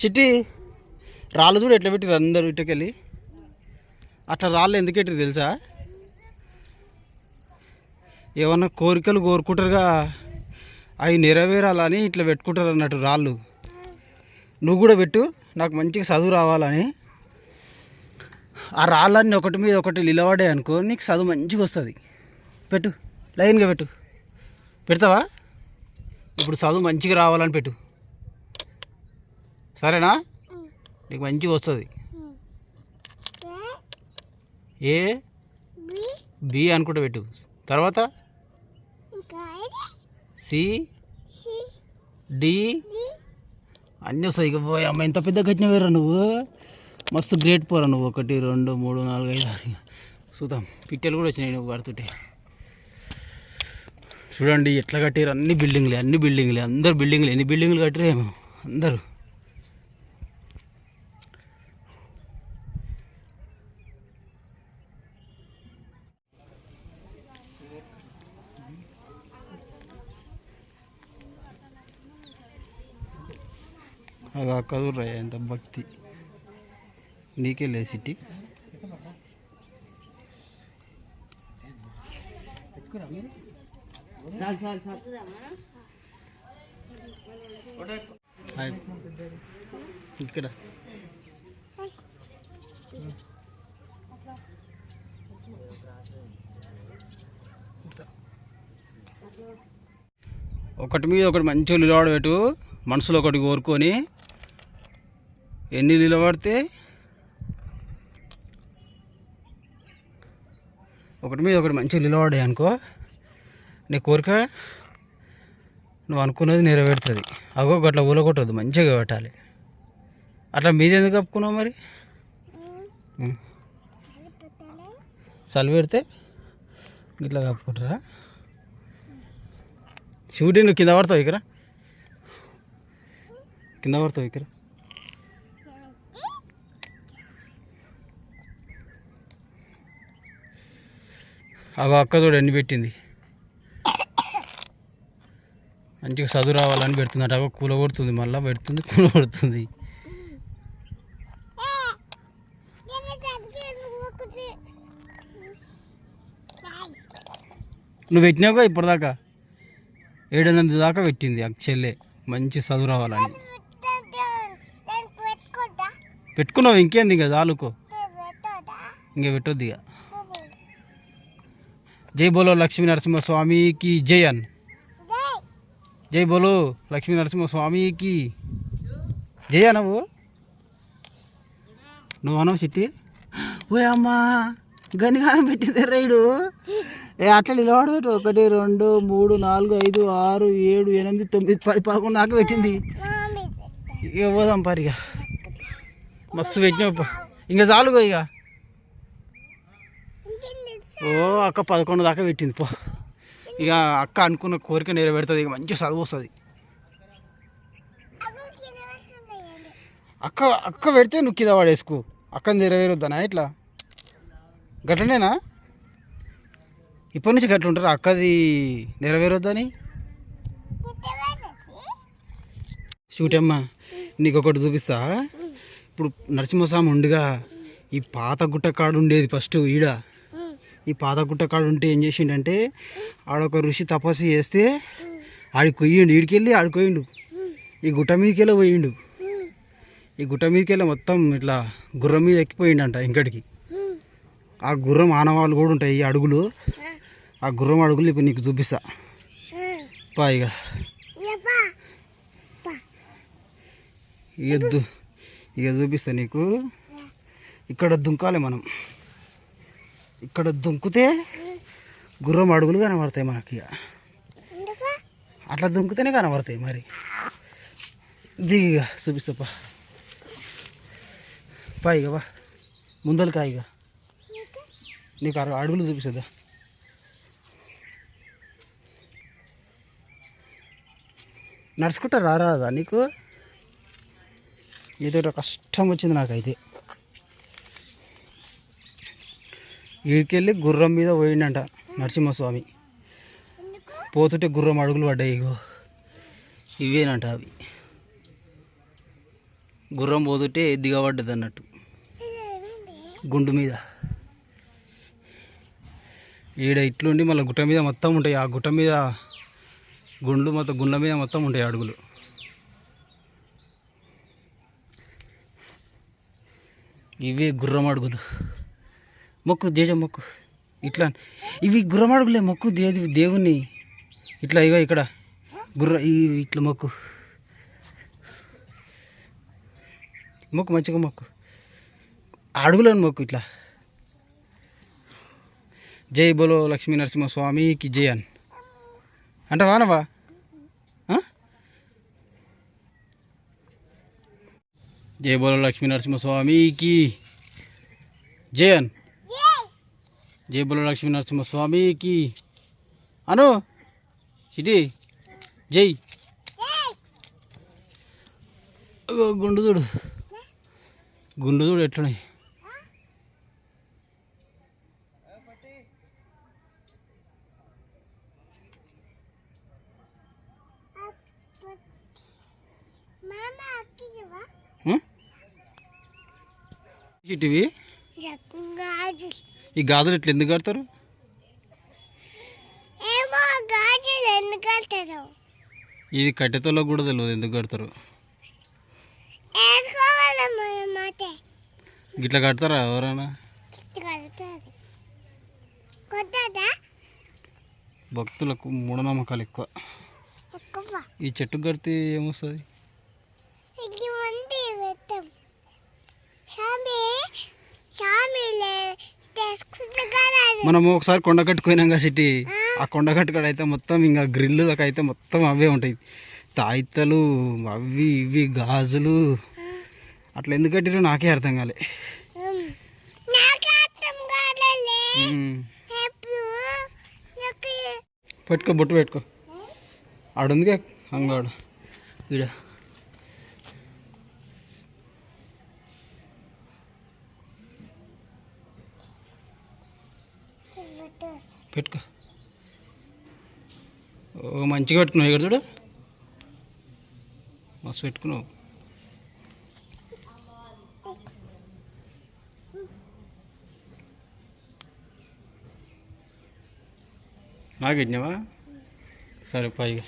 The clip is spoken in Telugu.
చిట్టి రాళ్ళు చూడు ఎట్లా పెట్టిరు అందరు ఇటుకెళ్ళి. అట్లా రాళ్ళు ఎందుకు పెట్టిరు తెలుసా? ఏమన్నా కోరికలు కోరుకుంటారుగా అవి నెరవేరాలని ఇట్లా పెట్టుకుంటారు అన్నట్టు రాళ్ళు. నువ్వు కూడా పెట్టు నాకు మంచిగా చదువు రావాలని. ఆ రాళ్ళన్నీ ఒకటి మీద ఒకటి నిలబడే అనుకో నీకు చదువు మంచిగా వస్తుంది. పెట్టు లైన్గా పెట్టు. పెడతావా? ఇప్పుడు చదువు మంచిగా రావాలని పెట్టు. సరేనా? నీకు మంచిగా వస్తుంది. ఏ? బి. అనుకుంటూ పెట్టు. తర్వాత? సి? డి? అన్నీ వస్తాయి. ఇక పోయి అమ్మ ఎంత పెద్ద కట్టిన వేరా నువ్వు? మస్తు గ్రేట్ పోరా నువ్వు. ఒకటి రెండు మూడు నాలుగు ఐదు ఆరు చూద్దాం. పిట్టెలు కూడా వచ్చినాయి నువ్వు కడుతుంటే. చూడండి ఎట్లా కట్టారు అన్ని బిల్డింగ్లే అన్ని బిల్డింగ్లే అందరు బిల్డింగ్లే ఎన్ని బిల్డింగ్లు కట్టారేమో అందరూ. అలా కదుర్రా ఎంత భక్తి. నీకే లే సిటీ. ఇక్కడ. ఒకటి మీద ఒకటి మంచిగా పెట్టు మనసులో ఒకటి కోరుకొని ఎన్ని నిలబడితే ఒకటి మీద ఒకటి మంచిగా నిలబడే అనుకో నీ కోరిక నువ్వు అనుకున్నది నెరవేరుతుంది. అగో అట్లా ఊలగొట్టదు మంచిగా పెట్టాలి అట్లా మీద ఎందుకు కప్పుకున్నావు మరి. చలి పెడితే ఇట్లా కప్పుకుంటారా? శివుడి నువ్వు కింద పడతావు ఇక్కడ? కింద పడతావు ఇక్కడ. అవి అక్క చూడు ఎన్ని పెట్టింది. మంచిగా చదువు రావాలని పెడుతుంది అగో కూల కొడుతుంది మళ్ళీ పెడుతుంది కూల కొడుతుంది. నువ్వు పెట్టినావుగా ఇప్పటిదాకా? ఏడెనిమిది దాకా పెట్టింది అక్క చెల్లె. మంచి చదువు రావాలని. పెట్టుకున్నావు ఇంకేంది ఇంకా చాలుకో ఇంకా పెట్టొద్దు ఇక. జై బోలో లక్ష్మీ నరసింహ స్వామికి జై అన్. జై బోలో లక్ష్మీ నరసింహ స్వామికి జై అనవు నువ్వు? అనవు చిట్టి? ఓ అమ్మా గనిగానం పెట్టింది రైడు ఏ అట్లా నిలబడి పెట్టు ఒకటి రెండు మూడు నాలుగు ఐదు ఆరు ఏడు ఎనిమిది తొమ్మిది పది పదకొండు దాకా పెట్టింది. ఇక పోదాం పరిగా మస్తు పెట్టినావు. ఇంకా చాలుగో ఇక ఓ అక్క పదకొండు దాకా పెట్టింది పో. ఇక అక్క అనుకున్న కోరిక నెరవేరుతుంది ఇక మంచి చదువు వస్తుంది. అక్క అక్క పెడితే నువ్వు కింద పడేసుకో. అక్క నెరవేరొద్దనా ఇట్లా గట్లనేనా? ఇప్పటి నుంచి గట్ల ఉంటారు? అక్కది నెరవేరొద్దని? షూటమ్మ నీకు ఒకటి చూపిస్తా. ఇప్పుడు నరసింహస్వామి ఉండిగా ఈ పాత గుట్ట కాడు ఉండేది ఫస్ట్ ఈడ. ఈ పాత గుట్ట కాడు ఉంటే ఏం చేసిండంటే ఆడొక ఋషి తపస్సు చేస్తే ఆడికి కొయ్యిండు ఈడికెళ్ళి ఆడికి పోయిండు ఈ గుట్ట మీదకి వెళ్ళి పోయిండు. ఈ గుట్ట మీదకి వెళ్ళి మొత్తం ఇట్లా గుర్రం మీద ఎక్కిపోయిండంట ఇంకటికి. ఆ గుర్రం ఆనవాళ్ళు కూడా ఉంటాయి ఈ అడుగులు. ఆ గుర్రం అడుగులు ఇప్పుడు నీకు చూపిస్తా. పా ఇక ఇక దు- ఇక చూపిస్తా నీకు. ఇక్కడ దుంకాలి మనం. ఇక్కడ దుంకుతే గుర్రం అడుగులు కనబడతాయి మనకి అట్లా దుంకుతేనే కనబడతాయి మరి. దిగ చూపిస్తా పా. పా ఇక బా ముందలకా ఇక. నీకు అర- అడుగులు చూపిస్తుందా నడుచుకుంటా రారాదా నీకు? ఏదో కష్టం వచ్చింది నాకైతే. ఈడికెళ్ళి గుర్రం మీద పోయిండంట నరసింహస్వామి. పోతుంటే గుర్రం అడుగులు పడ్డాయి ఇగో. ఇవేనంట అవి. గుర్రం పోతుంటే దిగబడ్డది అన్నట్టు. గుండు మీద. ఈడ ఇట్లుండి మళ్ళీ గుట్ట మీద మొత్తం ఉంటాయి. ఆ గుట్ట మీద గుండ్లు మొత్తం గుండ్ల మీద మొత్తం ఉంటాయి అడుగులు. ఇవే గుర్రం అడుగులు మొక్కు జేజ మొక్కు. ఇట్లా ఇవి గుర్రం అడుగులే మొక్కు దేది దేవుని ఇట్లా ఇగో ఇక్కడ గుర్ర ఇవి ఇట్లా మొక్కు. మొక్కు మంచిగా మొక్కు. అడుగులను మొక్కు ఇట్లా. జై బోలో లక్ష్మీ నరసింహ స్వామికి జై అని. అంటే వానవా? జై బోలో లక్ష్మీ నరసింహస్వామికి. జయన్. జై జై బోలో లక్ష్మీ నరసింహస్వామికి. అను సిటీ. జై. అగో గుండు చూడు. గుండు చూడు ఎట్లున్నాయి. ఇటివి? ఈ గాజులు ఇట్లా ఎందుకు కడతారు? ఇది కట్టెతోలో కూడా తెలియదు ఎందుకు కడతారు. గిట్లా కడతారా ఎవరైనా? భక్తులకు మూఢనమ్మకాలు ఎక్కువ. ఎక్కువ. ఈ చెట్టు కడితే ఏమొస్తుంది ఇది వంటి పెట్టాం స్వామి స్వామి తీసుకుంటా మనం ఒకసారి కొండ కట్టుకుపోయినాం కదా సిటీ. ఆ. కొండ కట్టుకాడ అయితే మొత్తం ఇంకా గ్రిల్లులకు అయితే మొత్తం అవే ఉంటాయి. తాయిత్తలు అవి ఇవి గాజులు. అట్లా ఎందుకు కట్టిరో నాకే అర్థం కాలే. పెట్టుకో బొట్టు పెట్టుకో. ఆడుందిగా అంగాడు ఈడ. పెట్టుకో. ఓ మంచిగా పెట్టుకున్నావు ఇక్కడ చూడు. మస్తు పెట్టుకున్నావు. నాకు ఇచ్చినావా సరే పైగా.